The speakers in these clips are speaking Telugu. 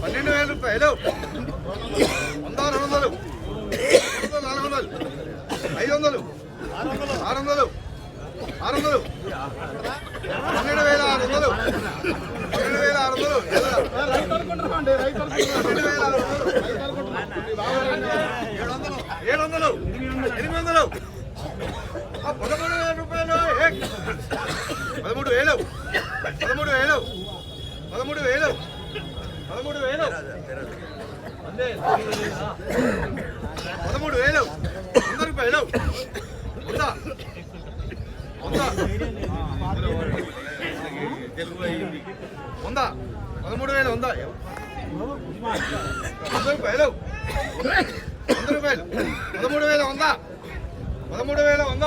పన్నెండు వేల రూపాయలు వంద రెండు వందలు నాలుగు వందలు ఐదు వందలు ఆరు వందలు ఆరు వందలు పన్నెండు వేల ఆరు వందలు. పన్నెండు వేల ఆరు వందలు. పన్నెండు వేల ఆరు వందలు. ఏడు వందలు. ఎనిమిది వందలు. ఆ పదమూడు వేల రూపాయలు పదమూడు వేలు పదమూడు వేలు పదమూడు వేలు పదమూడు వేలు పదమూడు వేలు వంద రూపాయలు వంద వంద పదమూడు వేలు వంద వంద రూపాయలు వంద రూపాయలు పదమూడు వేల వంద పదమూడు వేల వంద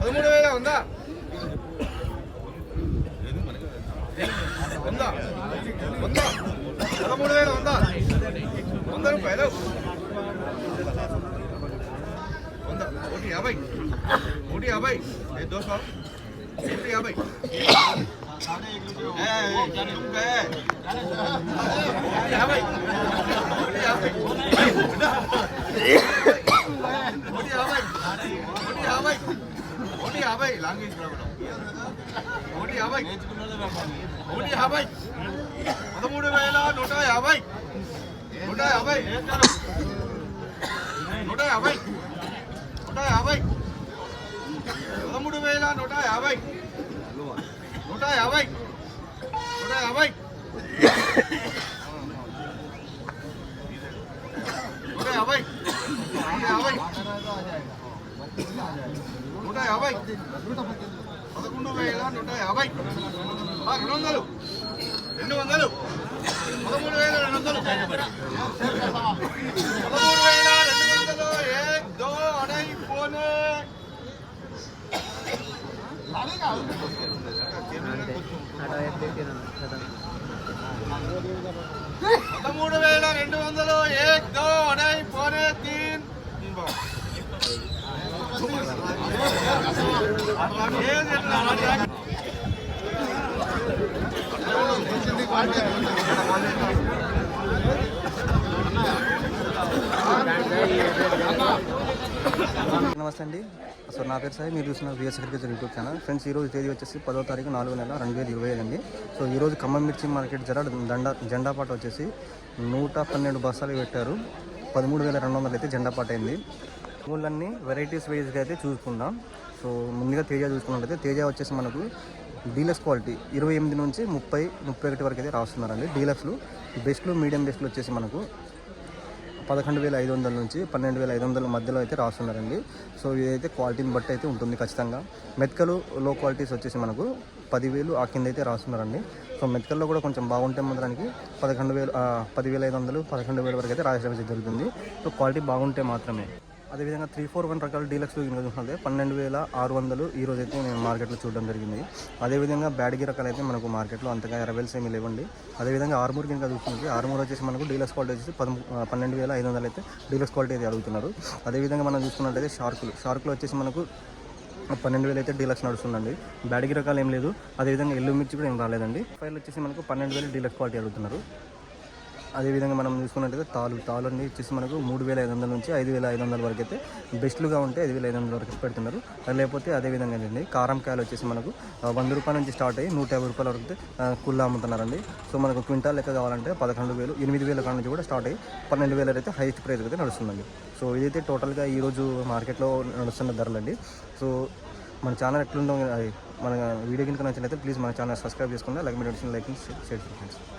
పదమూడు వేల వంద వంద వంద పదమూడు వేల వంద వంద రూపాయలు వంద ఒకటి యాభై ఒకటి యాభై ఏ దోశ ఒకటి యాభై యాభై ఒకటి యాభై ఒకటి యాభై ఒకటి యాభై ఒకటి యాభై లాంగ్వేజ్ ప్రాబ్లం ఒకటి యాభై. ఒకటి యాభై. పదమూడు వేల నూట యాభై. నూట యాభై. నూట యాభై. నూట యాభై. పదమూడు వేల నూట యాభై. నూట యాభై. నూట యాభై నూట యాభై నూట యాభై నూట యాభై పదకొండు వేల నూట యాభై రెండు వందలు రెండు వందలు పదమూడు వేల రెండు వందలు పదమూడు వేల రెండు వందలు ఏక్ దో అడై పోనే పదమూడు వేల రెండు వందలు ఏక్ దో అడై పోనే తీన్ నమస్తే అండి. సో నా పేరు సాయి మీరు చూసిన VS agriculture YouTube channel friends ఈ రోజు తేదీ వచ్చేసి పదో తారీఖు నాలుగు నెల రెండు వేల ఇరవై ఐదు అండి. సో ఈరోజు ఖమ్మం మిర్చి మార్కెట్ జర దండ జెండా పాట వచ్చేసి నూట పన్నెండు బస్తాలు పెట్టారు. పదమూడు వేల రెండు వందలు అయితే జెండా పాట అయింది. ఊళ్ళన్నీ వెరైటీస్ వైజ్గా అయితే చూసుకుందాం. సో ముందుగా తేజ చూసుకున్నట్లయితే తేజ వచ్చేసి మనకు డీలక్స్ క్వాలిటీ ఇరవై ఎనిమిది నుంచి ముప్పై ముప్పై ఒకటి వరకు అయితే రాస్తున్నారండి డీలక్స్లు. బెస్ట్లు మీడియం బెస్ట్లు వచ్చేసి మనకు పదకొండు వేల ఐదు వందల నుంచి పన్నెండు వేల ఐదు వందల మధ్యలో అయితే రాస్తున్నారండి. సో ఇదైతే క్వాలిటీని బట్టి అయితే ఉంటుంది ఖచ్చితంగా. మెత్కలు లో క్వాలిటీస్ వచ్చేసి మనకు పదివేలు ఆ కింద అయితే రాస్తున్నారండి. సో మెత్కల్లో కూడా కొంచెం బాగుంటే మాత్రానికి పదకొండు వేలు పదివేల ఐదు వందలు పదకొండు వేల వరకు అయితే రాయడం జరుగుతుంది. సో క్వాలిటీ బాగుంటే మాత్రమే. అదేవిధంగా త్రీ ఫోర్ వన్ రకాల డీలక్స్ కనుక పన్నెండు వేల ఆరు వందలు ఈ అయితే నేను మార్కెట్లో చూడడం జరిగింది. అదేవిధంగా బ్యాడ్గి రకాలు అయితే మనకు మార్కెట్లో అంతగా ఎరవేల్స్ ఏమీ లేవండి. అదేవిధంగా ఆర్మూర్ కింద చూసుకుంటే ఆర్మూర్ వచ్చేసి మనకు డీలక్స్ క్వాలిటీ వచ్చేసి పదము పన్నెండు వేల ఐదు వందలు అయితే డీలక్స్ క్వాలిటీ అయితే అడుగుతున్నారు. అదేవిధంగా మనం చూసుకున్నట్టయితే షార్కులు షార్కులు వచ్చేసి మనకు పన్నెండు వేలు అయితే డీలక్స్ నడుస్తుందండి. బ్యాడ్గి రకాలు ఏం లేదు. అదేవిధంగా ఎల్లు మిర్చి కూడా ఏం రాలేదండి. ఫైల్ వచ్చేసి మనకు పన్నెండు వేలు డీలక్స్ క్వాలిటీ అడుగుతున్నారు. అదేవిధంగా మనం చూసుకున్నట్టయితే తాలు తాలు అన్ని వచ్చేసి మనకు మూడు వేల ఐదు వందల నుంచి ఐదు వేల ఐదు వందల వరకు అయితే బెస్ట్లుగా ఉంటే ఐదు వేల ఐదు వందల వరకు పెడుతున్నారు. లేకపోతే అదే విధంగా అండి కారం కాయలు వచ్చేసి మనకు వంద రూపాయల నుంచి స్టార్ట్ అయ్యి నూట యాభై రూపాయల వరకు అయితే, ఆ, అమ్ముతున్నారండి. సో మనకు క్వింటాల్ లెక్క కావాలంటే పదకొండు వేలు ఎనిమిది వేల కాడ నుంచి కూడా స్టార్ట్ అయ్యి పన్నెండు వేల అయితే హైయెస్ట్ ప్రైస్ అయితే నడుస్తుందండి. సో ఇదైతే టోటల్గా ఈరోజు మార్కెట్లో నడుస్తున్న ధరలండి. సో మన ఛానల్ ఎట్లుందో అది మన వీడియో కనుక నచ్చినట్లయితే ప్లీజ్ మన ఛానల్ సబ్స్క్రైబ్ చేసుకుంటే లైక్ మీ లైక్ షేర్ చేయండి